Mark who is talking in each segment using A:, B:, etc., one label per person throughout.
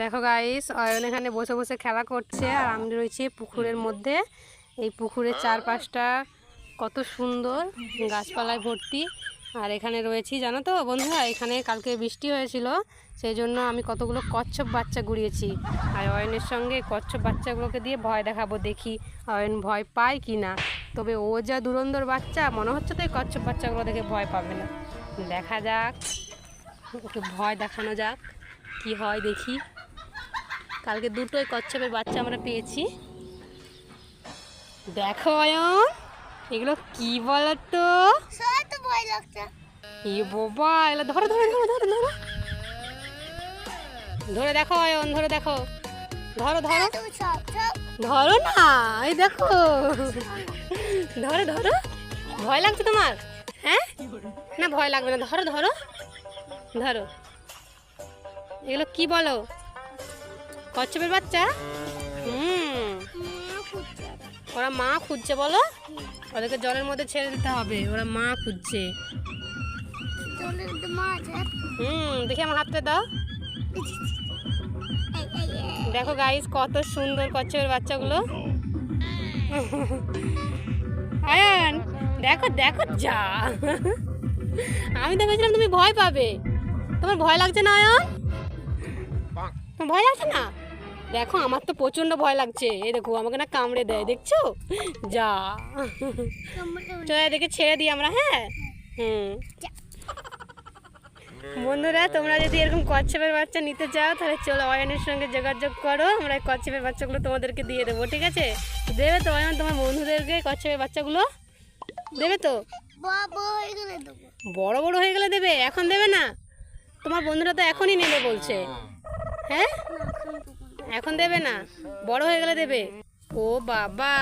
A: দেখো গাইস অয়ন এখানে বসে বসে খেলা করছে আর আমি রয়েছি পুকুরের মধ্যে। এই পুকুরের চারপাশটা কত সুন্দর, গাছপালায় ভর্তি। আর এখানে রয়েছি, জানো তো বন্ধুরা, এখানে কালকে বৃষ্টি হয়েছিল সেই জন্য আমি কতগুলো কচ্ছপ বাচ্চা গুড়িয়েছি। আর অয়নের সঙ্গে কচ্ছপ বাচ্চাগুলোকে দিয়ে ভয় দেখাবো, দেখি অয়ন ভয় পায় কি না। তবে ও যা দুরন্দর বাচ্চা, মনে হচ্ছে তো এই কচ্ছপ বাচ্চাগুলো দেখে ভয় পাবে না। দেখা যাক, ওকে ভয় দেখানো যাক। কি হয় দেখি। কালকে দুটোই কচ্ছপের বাচ্চা আমরা পেয়েছি। দেখো অয়ন, এগুলো কি বলো তো
B: সবাই ভয় লাগছে
A: ই বাবা, এগুলো ধরো ধরো ধরো ধরো ধরো। ধরে দেখো অয়ন, ধরে দেখো। ধরো ধরো। ধরো না, এই দেখো। ধরো ধরো। ভয় লাগছে তোমার? হ্যাঁ? না, ভয় লাগবে না। ধরো ধরো। ধরো। এগুলো কি বলো? কচ্ছপের বাচ্চা? হুম। ওরা মা খুঁজছে, বলো? ওদেরকে জলের মধ্যে ছেড়ে দিতে হবে, ওরা মা খুঁজছে। হুম, দেখি আমার হাতটা দাও। দেখো গাইস কত সুন্দর কচ্ছপের বাচ্চাগুলো। আয়ান, দেখো দেখো যা। আমি তো ভেবেছিলাম তুমি ভয় পাবে। তোমার ভয় লাগছে না, আয়ান? ভয় লাগছে না? দেখো, আমার তো প্রচণ্ড ভয় লাগছে। এই দেখো, আমাকে না কামড়ে দেয়, দেখছ? যা। চলে দেখে ছেড়ে দিই আমরা হ্যাঁ? হুম। বন্ধুরা, তোমরা যদি এরকম কচ্ছপের বাচ্চা নিতে চাও, তাহলে চলো অয়নের সঙ্গে যোগাযোগ করো। আমরা এই কচ্ছপের বাচ্চাগুলো তোমাদেরকে দিয়ে দেবো, ঠিক আছে? দেবে তো অয়ন, তোমার বন্ধুদেরকে কচ্ছপের বাচ্চাগুলো? দেবে তো? বড় বড় হয়ে গেলে দেবে। এখন দেবে না? তোমার বন্ধুরা তো এখনই নেবে বলছে। হ্যাঁ?
B: এখন দেবো না।
A: বড় হয়ে গেলে দেবে? ও বাবা।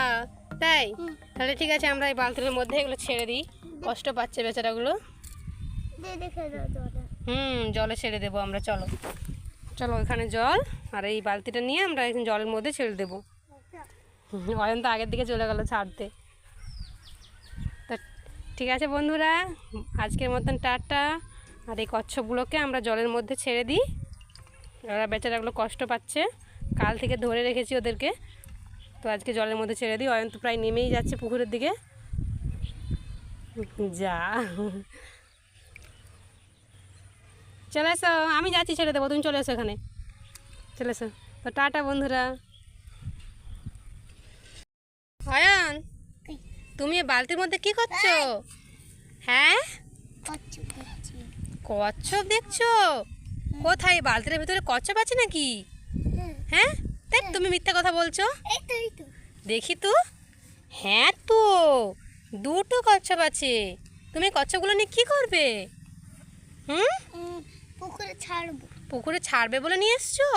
A: তাই? তাহলে ঠিক আছে আমরা এই বালতির মধ্যে এগুলো ছেড়ে দিই। কষ্ট পাচ্ছে বেচারাগুলো। হুম জলে ছেড়ে দেবো আমরা চলো। চলো এখানে জল। আর এই বালতিটা নিয়ে আমরা এখন জলের মধ্যে ছেড়ে দেবো। হুম, অয়ন তো আগের দিকে চলে গেল ছাড়তে। তা ঠিক আছে বন্ধুরা আজকের মতন টাটা। আর এই কচ্ছপগুলোকে আমরা জলের মধ্যে ছেড়ে দিই। ওরা বেচারাগুলো কষ্ট পাচ্ছে। কাল থেকে ধরে রেখেছি ওদেরকে। তো আজকে জলের মধ্যে ছেড়ে দিই। অয়ন তো প্রায় নেমেই যাচ্ছে পুকুরের দিকে। যা। চলে এসো আমি যাচ্ছি ছেড়ে দেবো তুমি চলে এসো এখানে। চলে এসো। তো টাটা বন্ধুরা। অয়ন তুমি বালতির মধ্যে কি করছ? হ্যাঁ।
B: দেখছি।
A: কচ্ছপ দেখছ? কোথায় বালতির ভিতরে কচ্ছপ আছে নাকি?
B: হ্যাঁ।
A: হ্যাঁ? দেখ তুমি মিথ্যা কথা বলছো। দেখি তো। হ্যাঁ তো দুটো কচ্ছপ আছে। তুমি কচ্ছপগুলো নিয়ে কি করবে? হুম?
B: পুকুরে ছাড়বো।
A: পুকুরে ছাড়বে বলে নিয়ে এসছো?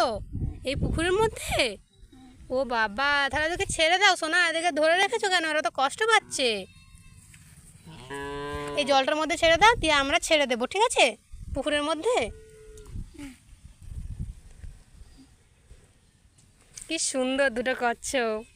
A: এই পুকুরের মধ্যে? ও বাবা তাহলে ওদেরকে ছেড়ে দাও সোনা। এদেরকে ধরে রেখেছো কেন? ওরা তো কষ্ট পাচ্ছে। এই জলটার মধ্যে ছেড়ে দাও দিয়ে আমরা ছেড়ে দেবো ঠিক আছে? পুকুরের মধ্যে? কি সুন্দর দুটো কচ্ছপ